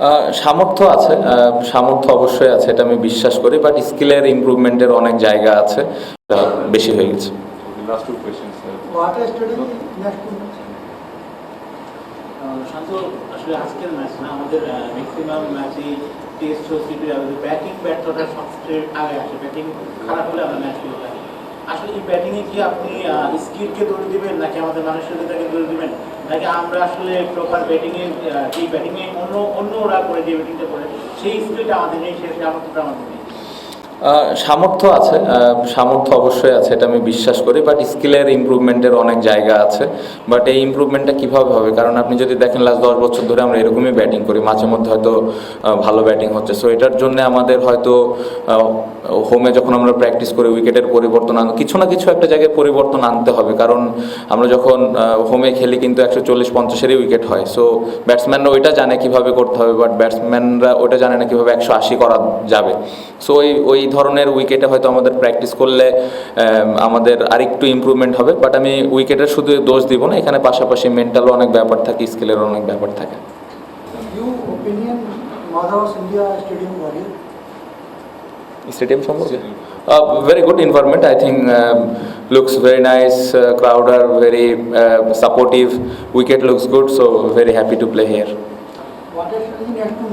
আহ, সামর্থ্য আছে সামর্থ্য অবশ্যই আছে এটা আমি বিশ্বাস করি বাট স্কিলের ইমপ্রুভমেন্টের অনেক জায়গা আছে বেশি হয়ে গেছে। শান্ত আসলে আজকের ম্যাচ না আমাদের ম্যাক্সিমাম ম্যাচই টেস্ট ও সিপি ব্যাটিং ব্যর্থতা সবচেয়ে আগে আসে ব্যাটিং খারাপ হলে আমরা ম্যাচ খেলতে পারি। আসলে এই ব্যাটিংয়ে কি আপনি স্কিলকে দৌড় দিবেন নাকি আমাদের মানসিকতাকে দৌড় দিবেন? নাকি আমরা আসলে প্রপার ব্যাটিংয়ে যে ব্যাটিংয়ে অন্য অন্য ওরা করে যে ব্যাটিংটা করে, সেই স্কিলটা আমাদের নেই, সেটা আমাদের আমাদের নেই সামর্থ্য আছে সামর্থ্য অবশ্যই আছে, এটা আমি বিশ্বাস করি বাট স্কিলের ইমপ্রুভমেন্টের অনেক জায়গা আছে বাট এই ইমপ্রুভমেন্টটা কীভাবে হবে? কারণ আপনি যদি দেখেন লাস্ট দশ বছর ধরে আমরা এরকমই ব্যাটিং করি, মাঝে মধ্যে হয়তো ভালো ব্যাটিং হচ্ছে সো এটার জন্য আমাদের হয়তো হোমে যখন আমরা প্র্যাকটিস করি উইকেটের পরিবর্তন আন, কিছু না কিছু একটা জায়গায় পরিবর্তন আনতে হবে, কারণ আমরা যখন হোমে খেলি কিন্তু একশো চল্লিশ পঞ্চাশেরই উইকেট হয় সো ব্যাটসম্যানরা ওইটা জানে কীভাবে করতে হবে বাট ব্যাটসম্যানরা ওইটা জানে না কীভাবে একশো আশি করা যাবে সো ওই ওই ধরনের উইকেটে হয়তো আমাদের প্র্যাকটিস করলে আম, আমাদের আরেকটু ইমপ্রুভমেন্ট হবে বাট আমি উইকেটের শুধু দোষ দিব না এখানে পাশাপাশি মেন্টালও অনেক ব্যাপার থাকে স্কিলের অনেক ব্যাপার থাকে? স্টেডিয়াম সম্পর্কে? Very good environment I think looks very nice crowd R very supportive wicket looks good so very happy to play here What next two